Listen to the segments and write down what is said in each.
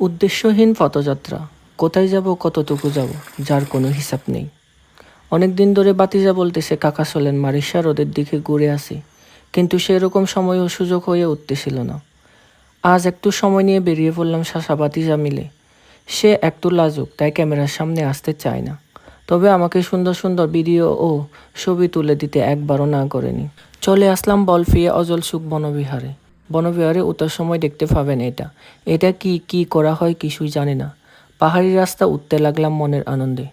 উদ্দেশ্যহীন পথযাত্রা। কোথায় যাব, কতটুকু যাব, যার কোনো হিসাব নেই। অনেক দিন ধরে বাতিজা বলতেছে, কাকা চলেন, মারিশা রোদের দিকে ঘুরে আসি। কিন্তু সেরকম সময় ও সুযোগ হয়ে উঠতেছিল না। আজ একটু সময় নিয়ে বেরিয়ে পড়লাম শাসা বাতিজা মিলে। সে একটু লাজুক, তাই ক্যামেরার সামনে আসতে চায় না। তবে আমাকে সুন্দর সুন্দর ভিডিও ও ছবি তুলে দিতে একবারও না করেনি। চলে আসলাম বলফিয়ে অজল সুখ বনবিহারে। বনবিহারে উত্তর সময় দেখতে পাবেন এটা। এটা কি কি করা হয় কিছুই জানি না। পাহাড়ি রাস্তা উঠতে লাগলাম মনের আনন্দে।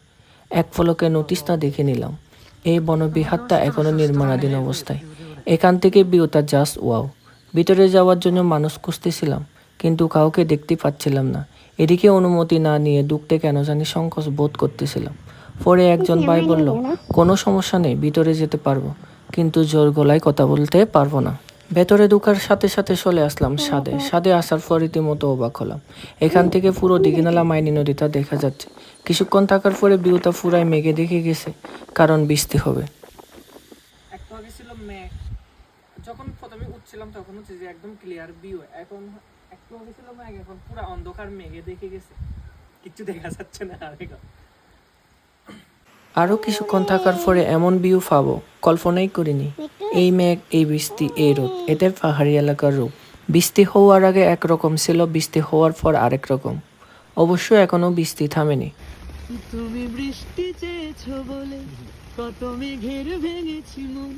এক ফলকে নোটিশটা দেখে নিলাম। এই বনবিহারটা এখনও নির্মাণাধীন অবস্থায়। এখান থেকে বিউটা জাস্ট ওয়াও ভিতরে যাওয়ার জন্য মানুষ খুঁজতেছিলাম, কিন্তু কাউকে দেখতে পাচ্ছিলাম না। এদিকে অনুমতি না নিয়ে ঢুকতে কেন জানি সংকোচ বোধ করতেছিলাম। পরে একজন ভাই বলল, কোনো সমস্যা নেই, ভিতরে যেতে পারব। কিন্তু জোর গলায় কথা বলতে পারব না। ভেতরে ঢুকার সাথে সাথে চলে আসলাম সাদে। সাদে আসার পর রীতিমতো অবাক হলাম। এখান থেকে পুরো দিঘিনালা মাইনি নদীটা দেখা যাচ্ছে। কিছুক্ষণ থাকার পরে বিউটা ফুরায় মেঘে দেখে গেছে কারণ বৃষ্টি হবে। যখন প্রথমে উঠছিলাম তখন হচ্ছে যে একদম ক্লিয়ার ভিউ এখন একটু আগে ছিল মেঘ এখন পুরো অন্ধকার মেঘে দেখে গেছে। কিচ্ছু দেখা যাচ্ছে না আর এখন। আরও কিছুক্ষণ থাকার পরে এমন ভিউ পাবো। কল্পনাই করিনি। এই মেঘ এই বৃষ্টি এই রোদ এটাই পাহাড়ি এলাকার রূপ। বৃষ্টি হওয়ার আগে একরকম ছিল বৃষ্টি হওয়ার পর আরেক রকম। অবশ্য এখনও বৃষ্টি থামেনি। তুমি বৃষ্টি চেয়েছো বলে কত মেঘের ভেঙেছি মন।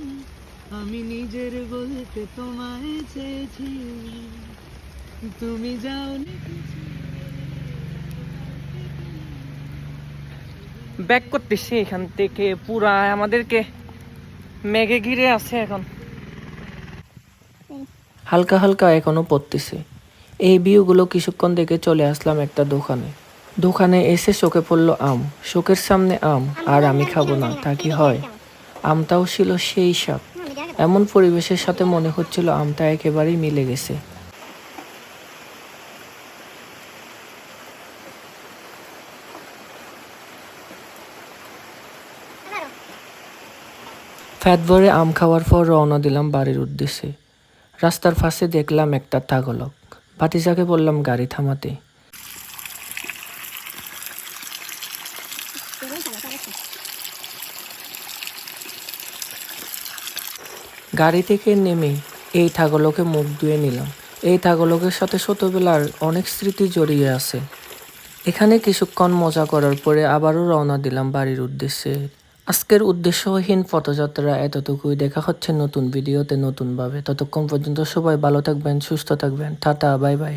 আমি নিজের বলতে তোমায় চেয়েছি। তুমি যাওনি ব্যাক করতেছি এখান থেকে পুরা আমাদেরকে। মেঘে ঘিরে আছে এখন। হালকা হালকা এখনও পড়তেছে। এই ভিউগুলো কিছুক্ষণ দেখে চলে আসলাম একটা দোকানে। দোকানে এসে চোখে পড়ল আম। শোকের সামনে আম, আর আমি খাব না, তা কি হয়? আমটাও ছিল সেই সাপ এমন পরিবেশের সাথে মনে হচ্ছিল আমটা একেবারেই মিলে গেছে। ফ্যাট ভরে আম খাওয়ার পর রওনা দিলাম বাড়ির উদ্দেশ্যে। রাস্তার পাশে দেখলাম একটা তাগলক। ভাতিজাকে বললাম, গাড়ি থামাতে। গাড়ি থেকে নেমে এই থাগলকে মুখ ধুয়ে নিলাম। এই থাগলকের সাথে ছোটবেলার অনেক স্মৃতি জড়িয়ে আছে। এখানে কিছুক্ষণ মজা করার পরে আবারও রওনা দিলাম বাড়ির উদ্দেশ্যে। আজকের উদ্দেশ্যহীন পথযাত্রা এতটুকুই। দেখা হচ্ছে নতুন ভিডিওতে নতুনভাবে। ততক্ষণ পর্যন্ত সবাই ভালো থাকবেন, সুস্থ থাকবেন। Tata, bye bye.